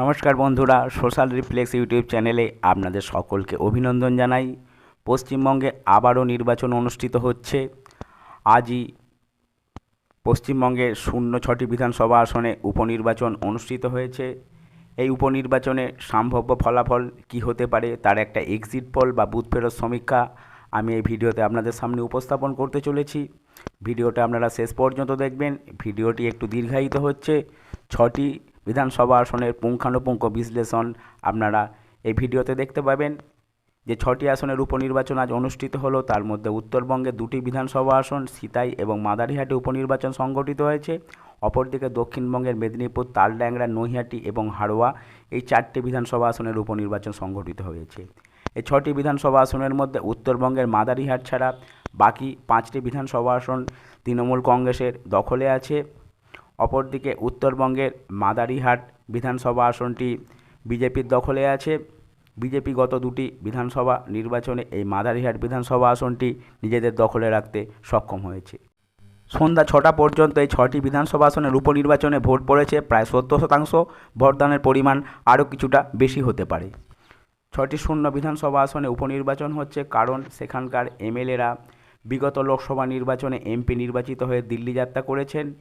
নমস্কার বন্ধুরা, social reflex YouTube চ্যানেলে আপনাদের সকলকে অভিনন্দন জানাই। পশ্চিমবঙ্গে আবারও নির্বাচন অনুষ্ঠিত হচ্ছে। আজই পশ্চিমবঙ্গে শূন্য ছটি বিধানসভা আসনে উপনির্বাচন অনুষ্ঠিত হয়েছে। এই উপনির্বাচনে সম্ভাব্য ফলাফল কি হতে পারে তার একটা এক্সিট পোল বা বুথ ফেরত সমীক্ষা আমি এই ভিডিওতে আপনাদের সামনে উপস্থাপন করতে চলেছি। ভিডিওটা আপনারা শেষ পর্যন্ত দেখবেন। ভিডিওটি একটু দীর্ঘায়িত হচ্ছে। ছটি বিধানসভা আসনের পুঙ্খানুপুঙ্খ বিশ্লেষণ আপনারা এই ভিডিওতে দেখতে পাবেন। যে ছটি আসনের উপনির্বাচন আজ অনুষ্ঠিত হলো, তার মধ্যে উত্তরবঙ্গে দুটি বিধানসভা আসন, সিতাই এবং মাদারিহাটে উপনির্বাচন সংগঠিত হয়েছে। অপরদিকে দক্ষিণবঙ্গের মেদিনীপুর তালড্যাংরা নৈহাটি এবং হাড়োয়া এই চারটি বিধানসভা আসনের উপনির্বাচন সংগঠিত হয়েছে। এই ছটি বিধানসভা আসনের মধ্যে উত্তরবঙ্গের মাদারিহাট ছাড়া বাকি পাঁচটি বিধানসভা আসন তৃণমূল কংগ্রেসের দখলে আছে। অপরদিকে উত্তরবঙ্গের মাদারিহাট বিধানসভা আসনটি বিজেপির দখলে আছে। বিজেপি গত দুটি বিধানসভা নির্বাচনে এই মাদারিহাট বিধানসভা আসনটি নিজেদের দখলে রাখতে সক্ষম হয়েছে। সন্ধ্যা ছটা পর্যন্ত এই ছটি বিধানসভা আসনের উপনির্বাচনে ভোট পড়েছে। প্রায় সত্তর শতাংশ ভোটদানের পরিমাণ আরও কিছুটা বেশি হতে পারে। ছটি শূন্য বিধানসভা আসনে উপনির্বাচন হচ্ছে। কারণ সেখানকার এমএলএরা বিগত লোকসভা নির্বাচনে এমপি নির্বাচিত হয়ে দিল্লি যাত্রা করেছেন।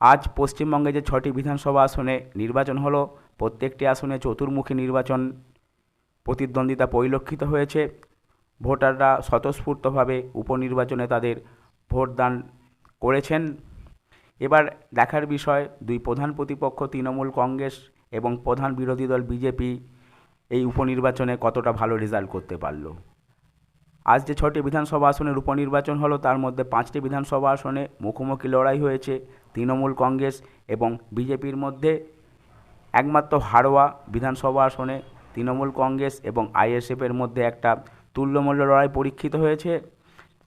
আজ পশ্চিমবঙ্গে যে ছটি বিধানসভা আসনে নির্বাচন হলো, প্রত্যেকটি আসনে চতুর্মুখী নির্বাচন প্রতিদ্বন্দ্বিতা পরিলক্ষিত হয়েছে। ভোটাররা স্বতঃস্ফূর্তভাবে উপনির্বাচনে তাদের ভোটদান করেছেন। এবার দেখার বিষয়, দুই প্রধান প্রতিপক্ষ তৃণমূল কংগ্রেস এবং প্রধান বিরোধী দল বিজেপি এই উপনির্বাচনে কতটা ভালো রেজাল্ট করতে পারল? আজ যে ছটি বিধানসভা আসনের উপনির্বাচন হলো, তার মধ্যে পাঁচটি বিধানসভা আসনে মুখোমুখি লড়াই হয়েছে। তৃণমূল কংগ্রেস এবং বিজেপির মধ্যে একমাত্র হাড়োয়া বিধানসভা আসনে তৃণমূল কংগ্রেস এবং আইএসএফের মধ্যে একটা তুল্যমূল্য লড়াই পরীক্ষিত হয়েছে।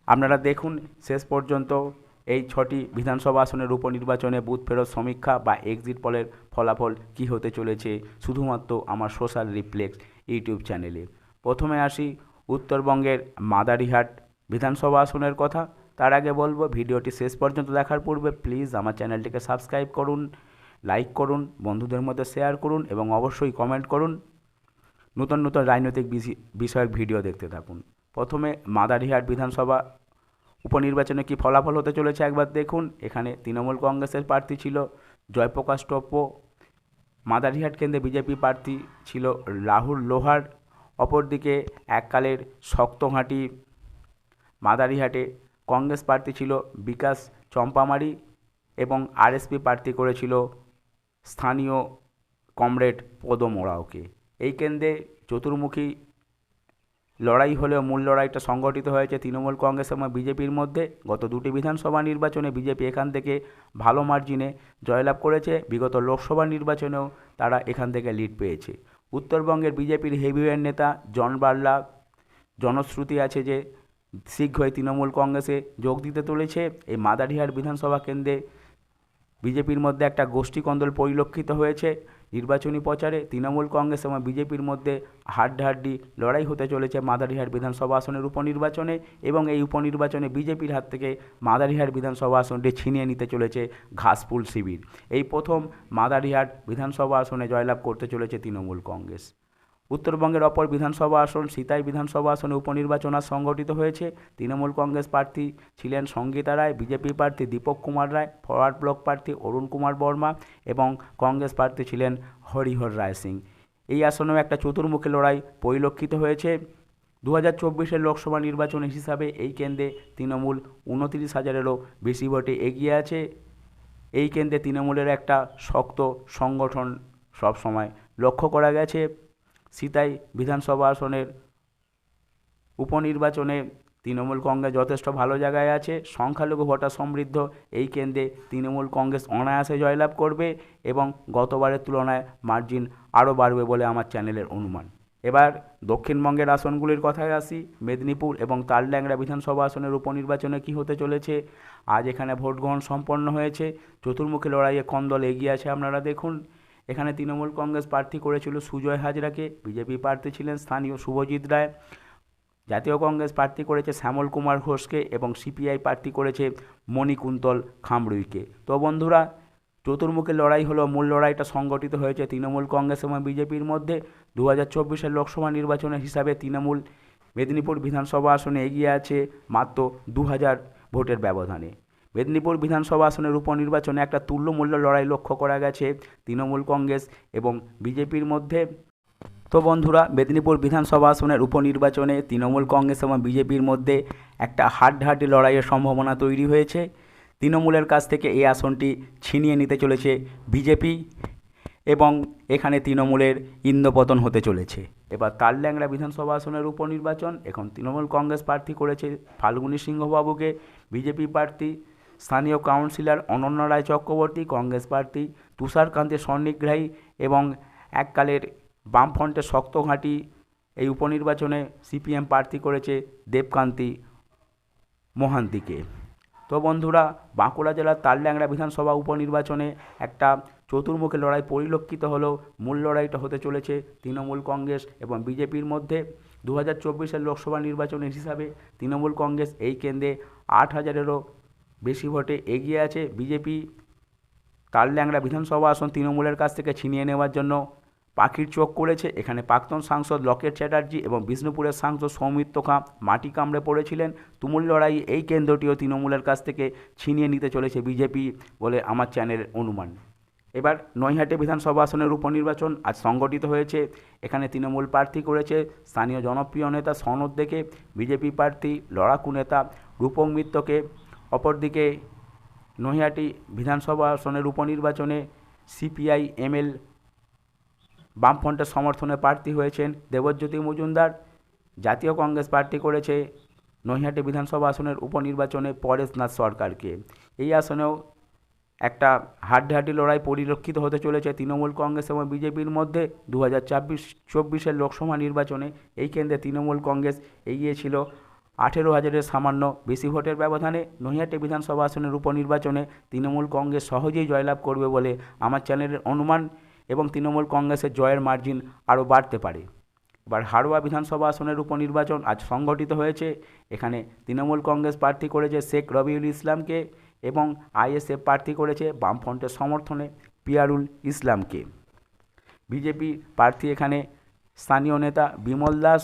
আপনারা দেখুন, শেষ পর্যন্ত এই ছটি বিধানসভা আসনের উপনির্বাচনে বুথ ফেরত সমীক্ষা বা এক্সিট পলের ফলাফল কী হতে চলেছে, শুধুমাত্র আমার সোশ্যাল রিফ্লেক্স ইউটিউব চ্যানেলে। প্রথমে আসি উত্তরবঙ্গের মাদারিহাট বিধানসভা আসনের কথা। তার আগে বলব, ভিডিওটি শেষ পর্যন্ত দেখার পূর্বে প্লিজ আমার চ্যানেলটিকে সাবস্ক্রাইব করুন লাইক করুন, বন্ধুদের মধ্যে শেয়ার করুন এবং অবশ্যই কমেন্ট করুন। নতুন নতুন রাজনৈতিক বিষয়ক ভিডিও দেখতে থাকুন। প্রথমে মাদারিহাট বিধানসভা উপনির্বাচনে কি ফলাফল হতে চলেছে একবার দেখুন। এখানে তৃণমূল কংগ্রেসের প্রার্থী ছিল জয়প্রকাশ টপ্প মাদারিহাট কেন্দ্রে বিজেপি প্রার্থী ছিল রাহুল লোহার, অপরদিকে এককালের শক্তঘাঁটি মাদারিহাটে কংগ্রেস প্রার্থী ছিল বিকাশ চম্পামারি এবং আরএসপি প্রার্থী করেছিল স্থানীয় কমরেড পদম ওরাওকে এই কেন্দ্রে চতুর্মুখী লড়াই হলেও মূল লড়াইটা সংগঠিত হয়েছে তৃণমূল কংগ্রেস এবং বিজেপির মধ্যে। গত দুটি বিধানসভা নির্বাচনে বিজেপি এখান থেকে ভালো মার্জিনে জয়লাভ করেছে। বিগত লোকসভা নির্বাচনেও তারা এখান থেকে লিড পেয়েছে। উত্তরবঙ্গের বিজেপির হেভিওয়েট নেতা জন বার্লা, জনশ্রুতি আছে যে শীঘ্রই তৃণমূল কংগ্রেসে যোগ দিতে চলেছে। এই মাদারিহাট বিধানসভা কেন্দ্রে বিজেপির মধ্যে একটা গোষ্ঠীকন্দল পরিলক্ষিত হয়েছে নির্বাচনী প্রচারে। তৃণমূল কংগ্রেস এবং বিজেপির মধ্যে হাড্ডাহাড্ডি লড়াই হতে চলেছে মাদারিহাট বিধানসভা আসনের উপনির্বাচনে এবং এই উপনির্বাচনে বিজেপির হাত থেকে মাদারিহাট বিধানসভা আসনটি ছিনিয়ে নিতে চলেছে ঘাসফুল শিবির। এই প্রথম মাদারিহাট বিধানসভা আসনে জয়লাভ করতে চলেছে তৃণমূল কংগ্রেস। উত্তরবঙ্গের অপর বিধানসভা আসন সিতাই বিধানসভা আসনে উপনির্বাচন সংগঠিত হয়েছে। তৃণমূল কংগ্রেস প্রার্থী ছিলেন সঙ্গীতা রায়, বিজেপি প্রার্থী দীপক কুমার রায়, ফরওয়ার্ড ব্লক প্রার্থী অরুণ কুমার বর্মা এবং কংগ্রেস প্রার্থী ছিলেন হরিহর রায় সিং। এই আসনেও একটা চতুর্মুখী লড়াই পরিলক্ষিত হয়েছে। দু হাজার চব্বিশের লোকসভা নির্বাচন হিসাবে এই কেন্দ্রে তৃণমূল উনতিরিশ হাজারেরও বেশি ভোটে এগিয়ে আছে। এই কেন্দ্রে তৃণমূলের একটা শক্ত সংগঠন সবসময় লক্ষ্য করা গেছে। সিতাই বিধানসভা আসনের উপনির্বাচনে তৃণমূল কংগ্রেস যথেষ্ট ভালো জায়গায় আছে, সংখ্যালঘু ভোটার সমৃদ্ধ এই কেন্দ্রে তৃণমূল কংগ্রেস অনায়াসে জয়লাভ করবে এবং গতবারের তুলনায় মার্জিন আরও বাড়বে বলে আমার চ্যানেলের অনুমান। এবার দক্ষিণবঙ্গের আসনগুলির কথায় আসি, মেদিনীপুর এবং তালড্যাংরা বিধানসভা আসনের উপনির্বাচনে কী হতে চলেছে? আজ এখানে ভোট গ্রহণ সম্পন্ন হয়েছে, চতুর্মুখী লড়াইয়ে কোন দল এগিয়ে আছে আপনারা দেখুন। এখানে তৃণমূল কংগ্রেস প্রার্থী করেছিল সুজয় হাজরাকে, বিজেপি প্রার্থী ছিলেন স্থানীয় শুভজিৎ রায়, জাতীয় কংগ্রেস প্রার্থী করেছে শ্যামল কুমার ঘোষকে এবং সিপিআই প্রার্থী করেছে মণিকুন্তল খামরুইকে। তো বন্ধুরা চতুর্মুখী লড়াই হলো, মূল লড়াইটা সংগঠিত হয়েছে তৃণমূল কংগ্রেস এবং বিজেপির মধ্যে। দু হাজার চব্বিশের লোকসভা নির্বাচনের হিসাবে তৃণমূল মেদিনীপুর বিধানসভা আসনে এগিয়ে আছে মাত্র দু হাজার ভোটের ব্যবধানে। মেদিনীপুর বিধানসভা আসনের উপনির্বাচনে একটা তুল্যমূল্য লড়াই লক্ষ্য করা গেছে তৃণমূল কংগ্রেস এবং বিজেপির মধ্যে। তো বন্ধুরা, মেদিনীপুর বিধানসভা আসনের উপনির্বাচনে তৃণমূল কংগ্রেস এবং বিজেপির মধ্যে একটা হাড্ডাহাড্ডি লড়াইয়ের সম্ভাবনা তৈরি হয়েছে। তৃণমূলের কাছ থেকে এই আসনটি ছিনিয়ে নিতে চলেছে বিজেপি এবং এখানে তৃণমূলের ইন্দপতন হতে চলেছে। এবার তালল্যাংড়া বিধানসভা আসনের উপনির্বাচন, এখন তৃণমূল কংগ্রেস প্রার্থী করেছে ফাল্গুনী সিংহবাবুকে, বিজেপি প্রার্থী স্থানীয় কাউন্সিলর অনন্য রায় চক্রবর্তী, কংগ্রেস প্রার্থী তুষারকান্তি স্বর্ণিগ্রাহী এবং এককালের বামফ্রন্টের শক্ত ঘাঁটি এই উপনির্বাচনে সিপিএম প্রার্থী করেছে দেবকান্তি মোহান্তিকে। তো বন্ধুরা, বাঁকুড়া জেলার তালড্যাংরা বিধানসভা উপনির্বাচনে একটা চতুর্মুখী লড়াই পরিলক্ষিত হলেও মূল লড়াইটা হতে চলেছে তৃণমূল কংগ্রেস এবং বিজেপির মধ্যে। দু হাজার লোকসভা নির্বাচনের হিসাবে তৃণমূল কংগ্রেস এই কেন্দ্রে আট হাজারেরও বেশি ভোটে এগিয়ে আছে বিজেপি। তালড্যাংরা বিধানসভা আসন তৃণমূলের কাছ থেকে ছিনিয়ে নেওয়ার জন্য পাখির চোখ করেছে। এখানে প্রাক্তন সাংসদ লকেট চ্যাটার্জি এবং বিষ্ণুপুরের সাংসদ সৌমিত্র খাঁ মাটি কামড়ে পড়েছিলেন। তুমুল লড়াই এই কেন্দ্রটিও তৃণমূলের কাছ থেকে ছিনিয়ে নিতে চলেছে বিজেপি বলে আমার চ্যানেলের অনুমান। এবার নৈহাটে বিধানসভা আসনের উপনির্বাচন আজ সংগঠিত হয়েছে। এখানে তৃণমূল প্রার্থী করেছে স্থানীয় জনপ্রিয় নেতা সনদ দেখে, বিজেপি প্রার্থী লড়াকু নেতা রূপক মিত্রকে অপরদিকে নৈহাটি বিধানসভা আসনের উপনির্বাচনে সিপিআই এমএল বামফ্রন্টের সমর্থনে প্রার্থী হয়েছেন দেবজ্যোতি মজুমদার। জাতীয় কংগ্রেস প্রার্থী করেছে নৈহাটি বিধানসভা আসনের উপনির্বাচনে পরেশনাথ সরকারকে। এই আসনেও একটা হাড্ডাহাড্ডি লড়াই পরিলক্ষিত হতে চলেছে তৃণমূল কংগ্রেস এবং বিজেপির মধ্যে। দু হাজার চব্বিশ, চব্বিশের লোকসভা নির্বাচনে এই কেন্দ্রে তৃণমূল কংগ্রেস এগিয়ে ছিল। আঠেরো হাজারের সামান্য বেশি ভোটের ব্যবধানে নৈহাটি বিধানসভা আসনের উপনির্বাচনে তৃণমূল কংগ্রেস সহজেই জয়লাভ করবে বলে আমার চ্যানেলের অনুমান এবং তৃণমূল কংগ্রেসের জয়ের মার্জিন আরও বাড়তে পারে। এবার হাড়োয়া বিধানসভা আসনের উপনির্বাচন আজ সংগঠিত হয়েছে। এখানে তৃণমূল কংগ্রেস প্রার্থী করেছে শেখ রবিউল ইসলামকে এবং আইএসএফ প্রার্থী করেছে বামফ্রন্টের সমর্থনে পিয়ারুল ইসলামকে। বিজেপি প্রার্থী এখানে স্থানীয় নেতা বিমল দাস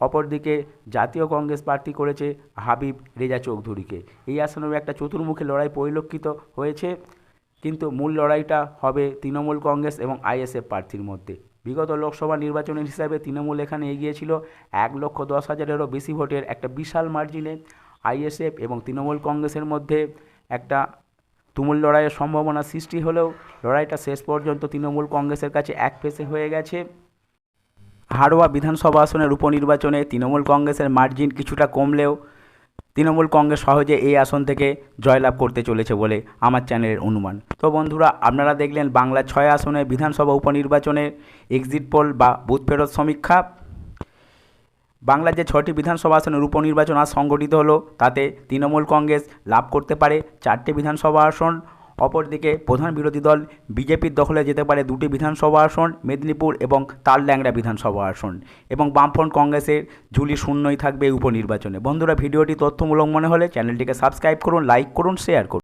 অপরদিকে জাতীয় কংগ্রেস প্রার্থী করেছে হাবিব রেজা চৌধুরীকে। এই আসনেও একটা চতুর্মুখী লড়াই পরিলক্ষিত হয়েছে, কিন্তু মূল লড়াইটা হবে তৃণমূল কংগ্রেস এবং আইএসএফ প্রার্থীর মধ্যে। বিগত লোকসভা নির্বাচনের হিসাবে তৃণমূল এখানে এগিয়ে ছিল এক লক্ষ দশ হাজারেরও বেশি ভোটের একটা বিশাল মার্জিনে। আইএসএফ এবং তৃণমূল কংগ্রেসের মধ্যে একটা তুমুল লড়াইয়ের সম্ভাবনা সৃষ্টি হলেও লড়াইটা শেষ পর্যন্ত তৃণমূল কংগ্রেসের কাছে এক পেসে হয়ে গেছে। হাড়োয়া বিধানসভা আসনের উপনির্বাচনে তৃণমূল কংগ্রেসের মার্জিন কিছুটা কমলেও তৃণমূল কংগ্রেস সহজে এই আসন থেকে জয়লাভ করতে চলেছে বলে আমার চ্যানেলের অনুমান। তো বন্ধুরা, আপনারা দেখলেন বাংলা ছয় আসনে বিধানসভা উপনির্বাচনের এক্সিট পোল বা বুথ ফেরত সমীক্ষা। বাংলার যে ছটি বিধানসভা আসনের উপনির্বাচন আজ সংগঠিত হলো, তাতে তৃণমূল কংগ্রেস লাভ করতে পারে চারটে বিধানসভা আসন। অপরদিকে প্রধান বিরোধী দল বিজেপির দখলে যেতে পারে দুটি বিধানসভা আসন, মেদিনীপুর এবং তালড্যাংরা বিধানসভা আসন এবং বামফ্রন্ট কংগ্রেসের ঝুলি শূন্যই থাকবে এই উপনির্বাচনে। বন্ধুরা, ভিডিওটি তথ্যমূলক মনে হলে চ্যানেলটিকে সাবস্ক্রাইব করুন, লাইক করুন, শেয়ার করুন।